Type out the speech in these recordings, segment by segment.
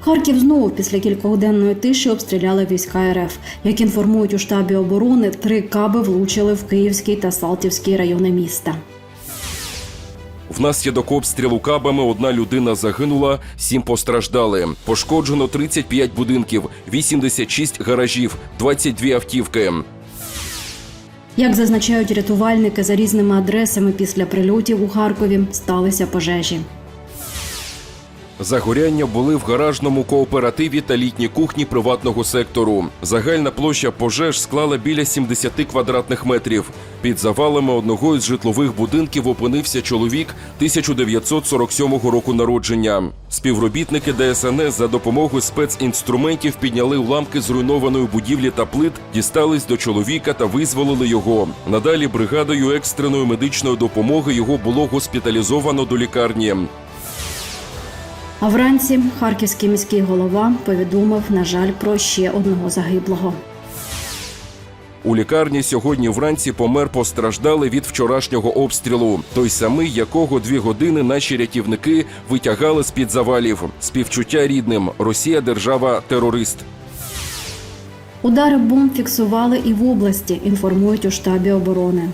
Харків знову після кількогоденної тиші обстріляли війська РФ. Як інформують у штабі оборони, три каби влучили в Київський та Салтівський райони міста. Внаслідок обстрілу кабами одна людина загинула, сім постраждали. Пошкоджено 35 будинків, 86 гаражів, 22 автівки. Як зазначають рятувальники за різними адресами після прильотів у Харкові сталися пожежі. Загоряння були в гаражному кооперативі та літній кухні приватного сектору. Загальна площа пожеж склала біля 70 квадратних метрів. Під завалами одного із житлових будинків опинився чоловік 1947 року народження. Співробітники ДСНС за допомогою спецінструментів підняли уламки зруйнованої будівлі та плит, дістались до чоловіка та визволили його. Надалі бригадою екстреної медичної допомоги його було госпіталізовано до лікарні. А вранці харківський міський голова повідомив, на жаль, про ще одного загиблого. У лікарні сьогодні вранці помер постраждалий від вчорашнього обстрілу. Той самий, якого дві години наші рятівники витягали з під завалів. Співчуття рідним. Росія держава терорист. Удари бомб фіксували і в області, інформують у штабі оборони.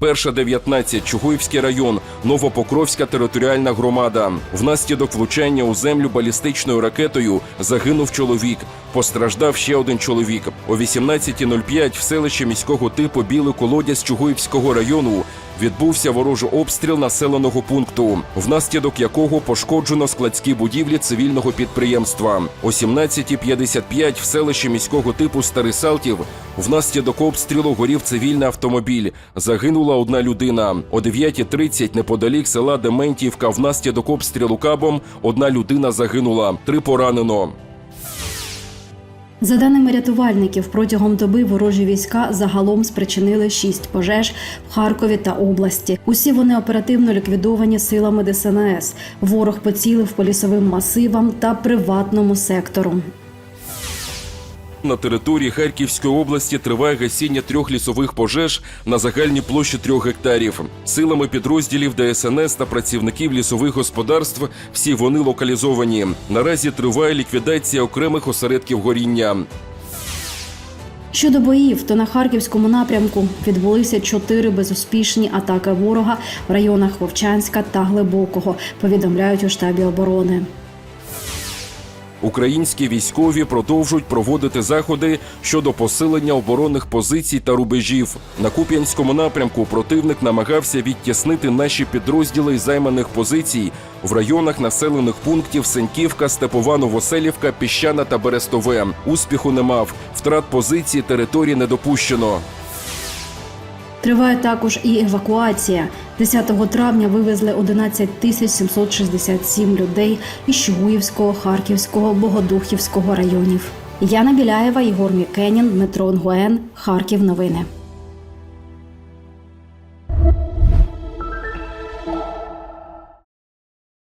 Перша 19, Чугуївський район, Новопокровська територіальна громада. Внаслідок влучання у землю балістичною ракетою загинув чоловік. Постраждав ще один чоловік. О 18.05 в селищі міського типу Білий колодязь Чугуївського району відбувся ворожий обстріл населеного пункту, внаслідок якого пошкоджено складські будівлі цивільного підприємства. О 17.55 в селищі міського типу Старий Салтів внаслідок обстрілу горів цивільний автомобіль. Загинула одна людина. О 9.30 неподалік села Дементіївка внаслідок обстрілу кабом одна людина загинула, три поранено. За даними рятувальників, протягом доби ворожі війська загалом спричинили шість пожеж в Харкові та області. Усі вони оперативно ліквідовані силами ДСНС. Ворог поцілив по лісовим масивам та приватному сектору. На території Харківської області триває гасіння трьох лісових пожеж на загальній площі трьох гектарів. Силами підрозділів ДСНС та працівників лісових господарств всі вони локалізовані. Наразі триває ліквідація окремих осередків горіння. Щодо боїв, то на харківському напрямку відбулися чотири безуспішні атаки ворога в районах Вовчанська та Глибокого. Повідомляють у штабі оборони. Українські військові продовжують проводити заходи щодо посилення оборонних позицій та рубежів. На Куп'янському напрямку противник намагався відтіснити наші підрозділи із займаних позицій в районах населених пунктів Сеньківка, Степова, Новоселівка, Піщана та Берестове. Успіху не мав. Втрат позицій території не допущено. Триває також і евакуація. 10 травня вивезли 11 тисяч 767 людей із Чугуївського, Харківського, Богодухівського районів. Яна Біляєва, Єгор Мікенін, Дмитро Нгуен, Харків. Новини.